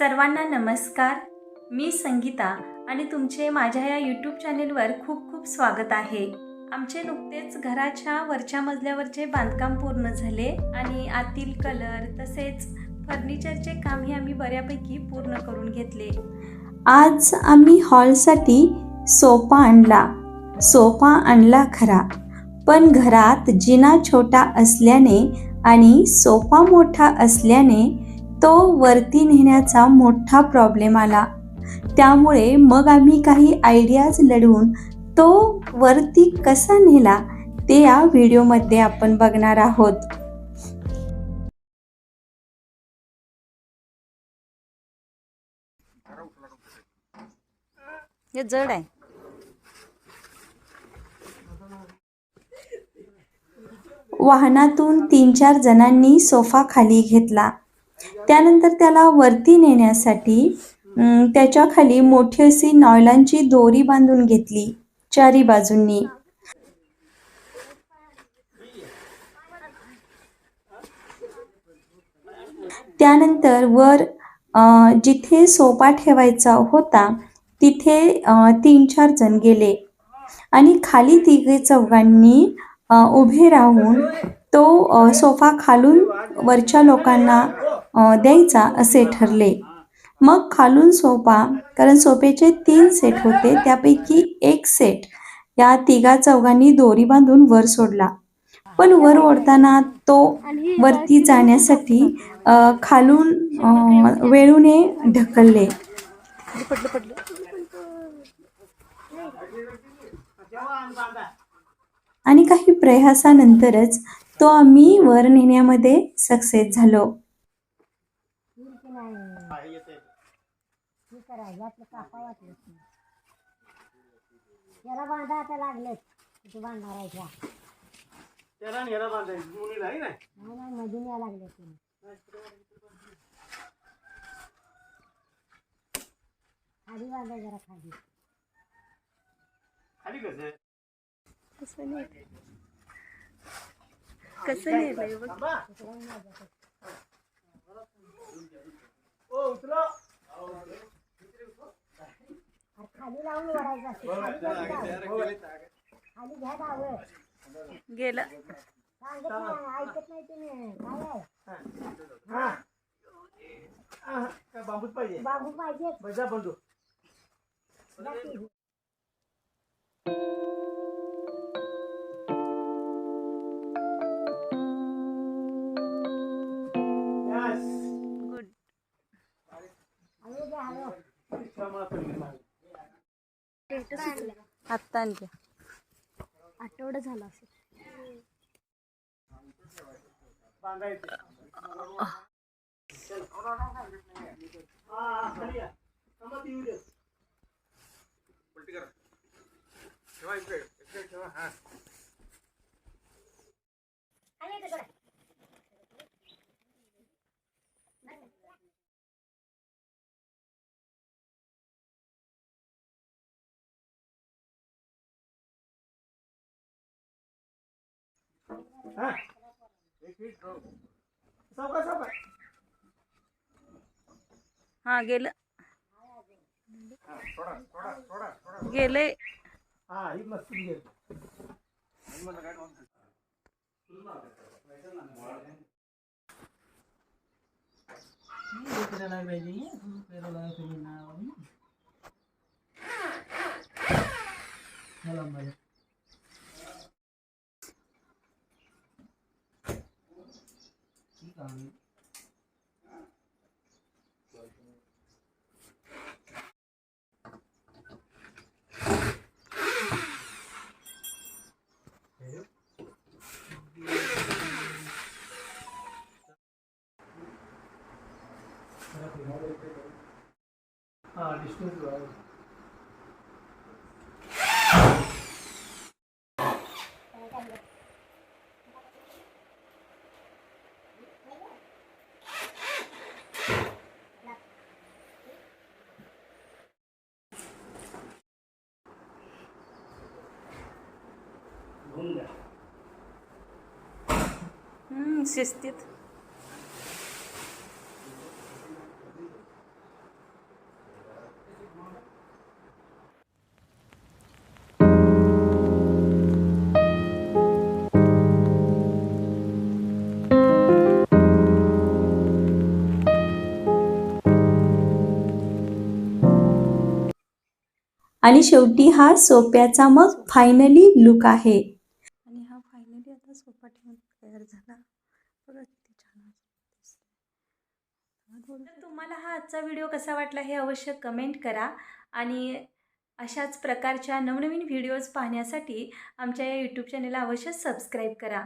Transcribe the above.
सर्वांना नमस्कार. मी संगीता आणि तुमचे माझ्या या यूट्यूब चॅनेलवर खूप खूप स्वागत आहे. आमचे नुकतेच घराच्या वरच्या मजल्यावरचे बांधकाम पूर्ण झाले आणि आतील कलर तसेच फर्निचरचे कामही आम्ही बऱ्यापैकी पूर्ण करून घेतले. आज आम्ही हॉलसाठी सोफा आणला. सोफा आणला खरा. पण घरात जिना छोटा असल्याने आणि सोफा मोठा असल्याने तो वरती नेण्याचा मोठा प्रॉब्लेम आला. त्यामुळे मग आम्ही काही आयडियाज लढवून तो वरती कसा नेला ते या व्हिडिओमध्ये आपण बघणार आहोत. हे जड आहे. वाहनातून तीन चार जणांनी सोफा खाली घेतला. त्यानंतर त्याला वरती नेण्यासाठी त्याच्याखाली त्याच्याखाली मोठी अशी नॉयलांची दोरी बांधून घेतली चारी बाजूंनी. त्यानंतर वर अं, जिथे सोफा ठेवायचा होता तिथे तीन चार जण गेले. आणि खाली तिघे चौघांनी उभे राहून तो सोफा खालून वरच्या लोकांना द्यायचा असे ठरले. मग खालून सोपा कारण सोपेचे तीन सेट होते त्यापैकी एक सेट या तिघा चौघांनी दोरी बांधून वर सोडला. पण वर ओढताना तो वरती जाण्यासाठी खालून वेळूने ढकलले. आणि काही प्रयासानंतरच तो आम्ही वर नेण्यामध्ये सक्सेस झालो. याला बांधा आता लागलेत. किती बांधणार आहे त्या. त्याला नेला बांधायची मुलीला आहे ना? नाही नाही मधून या लागले तुम्ही खाली बांधा जरा खाली. खाली कसं? कसं नाही? कसं बघ ओ खाली लावून असते खाली घ्या डावं गेलं. सांगत नाही ऐकत नाही तुम्ही. काय आहे? हा हा, काय बांबूच पाहिजे? बाबू पाहिजे. बजा बंधू. Yes. गुड हळू घ्या हळू आत्ता आणते आठवडा झाला असेल. हा, येऊ दे. हा. एक मिनिट. सावकाश, सावकाश. हा गेलं गेले हा ही मस्त गेली. हा डिस्टन्स वाढव. घेऊन द्या हम्म, शिस्तीत आणि शेवटी हा सोप्याचा मग फायनली लुक आहे. आणि हा फायनली आता सोपा ठेवून तयार झाला. बघा किती छान दिसतोय. तर तुम्हाला हा आजचा व्हिडिओ कसा वाटला हे अवश्य कमेंट करा. आणि अशाच प्रकारच्या नवनवीन व्हिडिओज पाहण्यासाठी आमच्या या यूट्यूब चॅनलला अवश्य सबस्क्राईब करा.